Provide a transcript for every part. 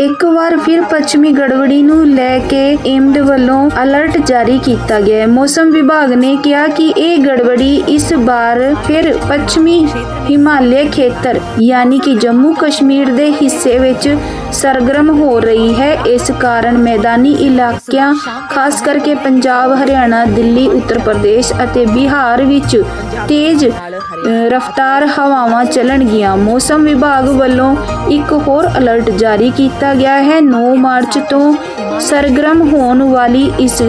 ਇੱਕ ਵਾਰ ਫਿਰ ਪੱਛਮੀ ਗੜਬੜੀ ਨੂੰ ਲੈ ਕੇ ਏਮਡ ਵੱਲੋਂ ਅਲਰਟ ਜਾਰੀ ਕੀਤਾ ਗਿਆ ਹੈ। ਮੌਸਮ ਵਿਭਾਗ ਨੇ ਕਿਹਾ ਕਿ ਇਹ ਗੜਬੜੀ ਇਸ ਵਾਰ ਫਿਰ ਪੱਛਮੀ ਹਿਮਾਲਿਆ ਖੇਤਰ, ਯਾਨੀ ਕਿ ਜੰਮੂ ਕਸ਼ਮੀਰ ਦੇ ਹਿੱਸੇ ਵਿੱਚ ਸਰਗਰਮ ਹੋ ਰਹੀ ਹੈ। ਇਸ ਕਾਰਨ ਮੈਦਾਨੀ ਇਲਾਕਿਆਂ, ਖਾਸ ਕਰਕੇ ਪੰਜਾਬ, ਹਰਿਆਣਾ, ਦਿੱਲੀ, ਉੱਤਰ ਪ੍ਰਦੇਸ਼ ਅਤੇ ਬਿਹਾਰ ਵਿੱਚ ਤੇਜ਼ ਰਫ਼ਤਾਰ ਹਵਾਵਾਂ ਚੱਲਣਗੀਆਂ। ਮੌਸਮ ਵਿਭਾਗ ਵੱਲੋਂ ਇੱਕ ਹੋਰ ਅਲਰਟ ਜਾਰੀ ਕੀਤਾ ਗਿਆ ਹੈ। 9 ਮਾਰਚ ਤੋਂ ਸਰਗਰਮ ਹੋਣ ਵਾਲੀ ਇਸ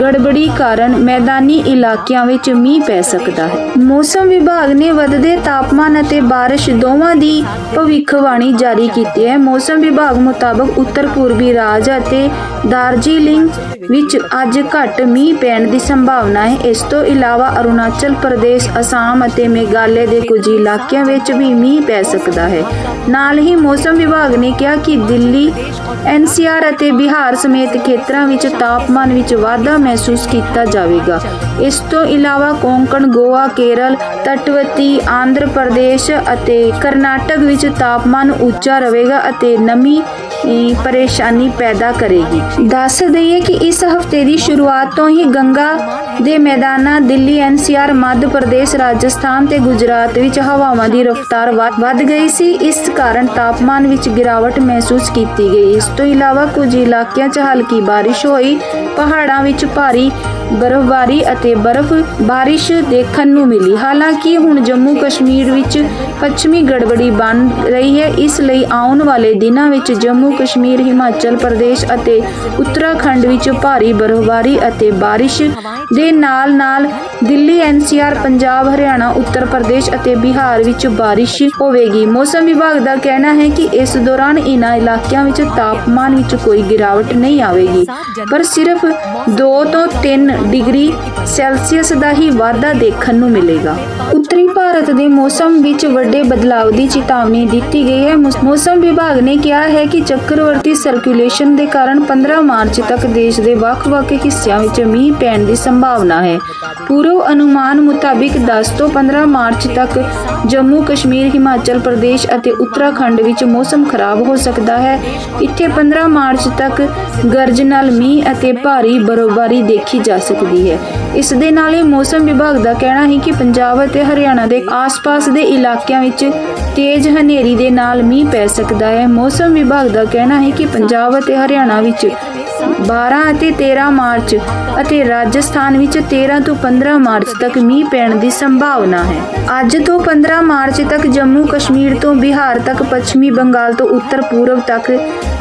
ਗੜਬੜੀ ਕਾਰਨ ਮੈਦਾਨੀ ਇਲਾਕਿਆਂ ਵਿੱਚ ਮੀਂਹ ਪੈ ਸਕਦਾ ਹੈ। ਮੌਸਮ ਵਿਭਾਗ ਨੇ ਵਧਦੇ ਤਾਪਮਾਨ ਅਤੇ ਬਾਰਿਸ਼ ਦੋਵਾਂ ਦੀ ਭਵਿੱਖਬਾਣੀ ਜਾਰੀ ਕੀਤੀ ਹੈ। ਮੌਸਮ ਵਿਭਾਗ ਮੁਤਾਬਕ ਉੱਤਰ ਪੂਰਬੀ ਰਾਜ ਅਤੇ ਦਾਰਜੀਲਿੰਗ ਵਿੱਚ ਅੱਜ ਘੱਟ ਮੀਂਹ ਪੈਣ ਦੀ ਸੰਭਾਵਨਾ ਹੈ। ਇਸ ਤੋਂ ਇਲਾਵਾ ਅਰੁਣਾਚਲ ਪ੍ਰਦੇਸ਼, ਅਸਾਮ ਅਤੇ ਮੇਘਾਲయ ਦੇ ਕੁਝ ਇਲਾਕਿਆਂ ਵਿੱਚ ਵੀ ਮੀਂਹ ਪੈ ਸਕਦਾ ਹੈ। ਨਾਲ ਹੀ ਮੌਸਮ ਵਿਭਾਗ ਨੇ ਕਿਹਾ ਕਿ ਦਿੱਲੀ ਦਿੱਲੀ ਐਨਸੀਆਰ ਅਤੇ ਬਿਹਾਰ ਸਮੇਤ ਖੇਤਰਾਂ ਵਿੱਚ ਤਾਪਮਾਨ ਵਿੱਚ ਵਾਧਾ ਮਹਿਸੂਸ ਕੀਤਾ ਜਾਵੇਗਾ। ਇਸ ਤੋਂ ਇਲਾਵਾ ਕੋਂਕਣ, ਗੋਆ, ਕੇਰਲ ਤਟਵਤੀ ਆਂਧਰ ਪ੍ਰਦੇਸ਼ ਅਤੇ ਕਰਨਾਟਕ ਵਿੱਚ ਤਾਪਮਾਨ ਉੱਚਾ ਰਹੇਗਾ ਅਤੇ ਨਮੀ ਪਰੇਸ਼ਾਨੀ ਪੈਦਾ ਕਰੇਗੀ। ਦੱਸ ਦਈਏ ਕਿ ਇਸ ਹਫ਼ਤੇ ਦੀ ਸ਼ੁਰੂਆਤ ਤੋਂ ਹੀ ਗੰਗਾ ਦੇ ਮੈਦਾਨਾਂ ਦਿੱਲੀ ਐਨਸੀਆਰ ਮੱਧ ਪ੍ਰਦੇਸ਼, ਰਾਜਸਥਾਨ ਤੇ ਗੁਜਰਾਤ ਵਿੱਚ ਹਵਾਵਾਂ ਦੀ ਰਫ਼ਤਾਰ ਵਧ ਵੱਧ ਗਈ ਸੀ। ਇਸ ਕਾਰਨ ਤਾਪਮਾਨ ਵਿੱਚ ਗਿਰਾਵਟ ਮਹਿਸੂਸ ਕੀਤੀ ਗਈ। ਇਸ ਤੋਂ ਇਲਾਵਾ ਕੁਝ ਇਲਾਕਿਆਂ 'ਚ ਹਲਕੀ ਬਾਰਿਸ਼ ਹੋਈ। ਪਹਾੜਾਂ ਵਿੱਚ ਭਾਰੀ ਬਰਫ਼ਬਾਰੀ ਅਤੇ ਬਰਫ਼ ਬਾਰਿਸ਼ ਦੇਖਣ ਨੂੰ ਮਿਲੀ। ਹਾਲਾਂਕਿ ਹੁਣ ਜੰਮੂ ਕਸ਼ਮੀਰ ਵਿੱਚ ਪੱਛਮੀ ਗੜਬੜੀ ਬਣ ਰਹੀ ਹੈ। ਇਸ ਲਈ ਆਉਣ ਵਾਲੇ ਦਿਨਾਂ ਵਿੱਚ ਜੰਮੂ ਕਸ਼ਮੀਰ, ਹਿਮਾਚਲ ਪ੍ਰਦੇਸ਼ ਅਤੇ ਉੱਤਰਾਖੰਡ ਵਿੱਚ ਭਾਰੀ ਬਰਫ਼ਬਾਰੀ ਅਤੇ ਬਾਰਿਸ਼ ਦੇ ਨਾਲ-ਨਾਲ ਦਿੱਲੀ ਐਨਸੀਆਰ ਪੰਜਾਬ, ਹਰਿਆਣਾ, ਉੱਤਰ ਪ੍ਰਦੇਸ਼ ਅਤੇ ਬਿਹਾਰ ਵਿੱਚ ਬਾਰਿਸ਼ ਹੋਵੇਗੀ। ਮੌਸਮ ਵਿਭਾਗ ਦਾ ਕਹਿਣਾ ਹੈ ਕਿ ਇਸ ਦੌਰਾਨ ਇਨ੍ਹਾਂ ਇਲਾਕਿਆਂ ਵਿੱਚ ਤਾਪਮਾਨ ਵਿੱਚ ਕੋਈ ਗਿਰਾਵਟ ਨਹੀਂ ਆਵੇਗੀ। ਪਰ ਸਿਰਫ 2 ਤੋਂ 3 ਡਿਗਰੀ ਸੈਲਸੀਅਸ ਦਾ ਹੀ ਵਾਧਾ ਦੇਖਣ ਨੂੰ ਮਿਲੇਗਾ। ਉੱਤਰੀ ਭਾਰਤ ਦੇ ਮੌਸਮ ਵਿੱਚ ਵੱਡੇ ਬਦਲਾਅ ਦੀ ਚੇਤਾਵਨੀ ਦਿੱਤੀ ਗਈ ਹੈ। ਮੌਸਮ ਵਿਭਾਗ ਨੇ ਕਿਹਾ ਹੈ ਕਿ ਚੱਕਰਵਰਤੀ ਸਰਕੂਲੇਸ਼ਨ ਦੇ ਕਾਰਨ 15 ਮਾਰਚ ਤੱਕ ਦੇਸ਼ ਦੇ ਵੱਖ-ਵੱਖ ਹਿੱਸਿਆਂ ਵਿੱਚ ਮੀਂਹ ਪੈਣ ਦੀ ਸੰਭਾਵਨਾ ਹੈ। ਪੂਰਵ ਅਨੁਮਾਨ ਮੁਤਾਬਿਕ 10 ਤੋਂ 15 ਮਾਰਚ ਤੱਕ ਜੰਮੂ ਕਸ਼ਮੀਰ, ਹਿਮਾਚਲ ਪ੍ਰਦੇਸ਼ ਅਤੇ ਉੱਤਰਾਖੰਡ ਵਿੱਚ ਮੌਸਮ ਖਰਾਬ ਹੋ ਸਕਦਾ ਹੈ। ਇੱਥੇ 15 ਮਾਰਚ ਤੱਕ ਗਰਜ ਨਾਲ ਮੀਂਹ ਅਤੇ ਭਾਰੀ ਬਰਫ਼ਬਾਰੀ ਦੇਖੀ ਜਾ ਸਕਦੀ ਸਕਦੀ ਹੈ। ਇਸ ਦੇ ਨਾਲ ਹੀ ਮੌਸਮ ਵਿਭਾਗ ਦਾ ਕਹਿਣਾ ਹੈ ਕਿ ਪੰਜਾਬ ਅਤੇ ਹਰਿਆਣਾ ਦੇ ਆਸ-ਪਾਸ ਦੇ ਇਲਾਕਿਆਂ ਵਿੱਚ ਤੇਜ਼ ਹਨੇਰੀ ਦੇ ਨਾਲ ਮੀਂਹ ਪੈ ਸਕਦਾ ਹੈ। ਮੌਸਮ ਵਿਭਾਗ ਦਾ ਕਹਿਣਾ ਹੈ ਕਿ ਪੰਜਾਬ ਅਤੇ ਹਰਿਆਣਾ ਵਿੱਚ 12 ਅਤੇ 13 ਮਾਰਚ ਅਤੇ ਰਾਜਸਥਾਨ ਵਿੱਚ 13 ਤੋਂ 15 ਮਾਰਚ ਤੱਕ ਮੀਂਹ ਪੈਣ ਦੀ ਸੰਭਾਵਨਾ ਹੈ। ਅੱਜ ਤੋਂ 15 ਮਾਰਚ ਤੱਕ ਜੰਮੂ ਕਸ਼ਮੀਰ ਤੋਂ ਬਿਹਾਰ ਤੱਕ ਪੱਛਮੀ ਬੰਗਾਲ ਤੋਂ ਉੱਤਰ ਪੂਰਬ ਤੱਕ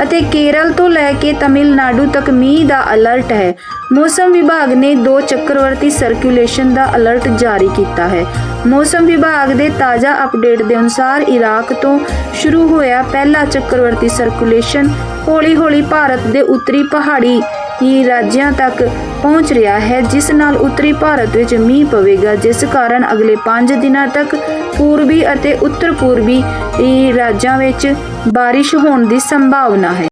ਅਤੇ ਕੇਰਲ ਤੋਂ ਲੈ ਕੇ ਤਮਿਲਨਾਡੂ ਤੱਕ ਮੀਂਹ ਦਾ ਅਲਰਟ ਹੈ। ਮੌਸਮ ਵਿਭਾਗ ਨੇ ਦੋ ਚੱਕਰਵਰਤੀ ਸਰਕੂਲੇਸ਼ਨ ਦਾ ਅਲਰਟ ਜਾਰੀ ਕੀਤਾ ਹੈ। ਮੌਸਮ ਵਿਭਾਗ ਦੇ ਤਾਜ਼ਾ ਅਪਡੇਟ ਦੇ ਅਨੁਸਾਰ ਇਰਾਕ ਤੋਂ ਸ਼ੁਰੂ ਹੋਇਆ ਪਹਿਲਾ ਚੱਕਰਵਰਤੀ ਸਰਕੂਲੇਸ਼ਨ ਹੌਲੀ-ਹੌਲੀ ਭਾਰਤ ਦੇ ਉੱਤਰੀ ਪਹਾੜੀ ਹੀ ਰਾਜਿਆਂ ਤੱਕ ਪਹੁੰਚ ਰਿਹਾ ਹੈ, ਜਿਸ ਨਾਲ ਉੱਤਰੀ ਭਾਰਤ ਵਿੱਚ ਮੀਂਹ ਪਵੇਗਾ, ਜਿਸ ਕਾਰਨ ਅਗਲੇ 5 ਦਿਨਾਂ ਤੱਕ ਪੂਰਬੀ ਅਤੇ ਉੱਤਰ ਪੂਰਬੀ ਰਾਜਾਂ ਵਿੱਚ ਬਾਰਿਸ਼ ਹੋਣ ਦੀ ਸੰਭਾਵਨਾ ਹੈ।